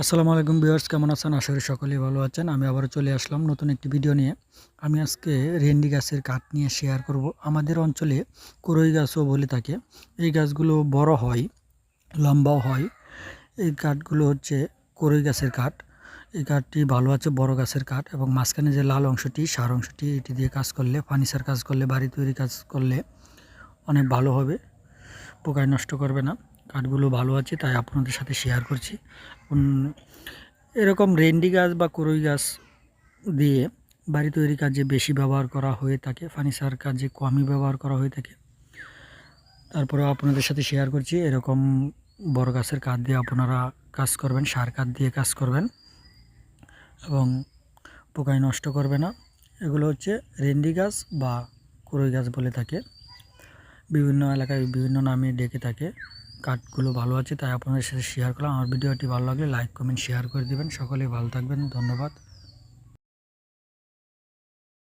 আসসালামু আলাইকুম ভিউয়ার্স, কেমন আছেন? আশা করি সকলেই ভালো আছেন। আমি আবারও চলে আসলাম নতুন একটি ভিডিও নিয়ে। আমি আজকে রেন্ডি গাছের কাঠ নিয়ে শেয়ার করব। আমাদের অঞ্চলে কুরই গাছও বলে থাকে। এই গাছগুলো বড় হয়, লম্বাও হয়। এই কাঠগুলো হচ্ছে কুরই গাছের কাঠ। এই কাঠটি ভালো আছে, বড় গাছের কাঠ এবং মাঝখানে যে লাল অংশটি, সার অংশটি, এটি দিয়ে কাজ করলে, ফার্নিচার কাজ করলে, বাড়ি তৈরি কাজ করলে অনেক ভালো হবে। পোকায় নষ্ট করবে না। কাঠগুলো ভালো আছে, তাই আপনাদের সাথে শেয়ার করছি। এরকম রেন্ডি গাছ বা কুরই গাছ দিয়ে বাড়ি তৈরি কাজে বেশি ব্যবহার করা হয়ে থাকে, ফার্নিচার কাজে কমই ব্যবহার করা হয়ে থাকে। তারপরে আপনাদের সাথে শেয়ার করছি, এরকম বড় গাছের কাঠ দিয়ে আপনারা কাজ করবেন, সার কাঠ দিয়ে কাজ করবেন এবং পোকায় নষ্ট করবে না। এগুলো হচ্ছে রেন্ডি গাছ বা কুরই গাছ বলে থাকে। বিভিন্ন এলাকায় বিভিন্ন নামে ডেকে থাকে। কাঠগুলো ভালো আছে, তাই আপনাদের সাথে শেয়ার করলাম। আমার ভিডিওটি ভালো লাগলে লাইক কমেন্ট শেয়ার করে দেবেন। সকলেই ভালো থাকবেন। ধন্যবাদ।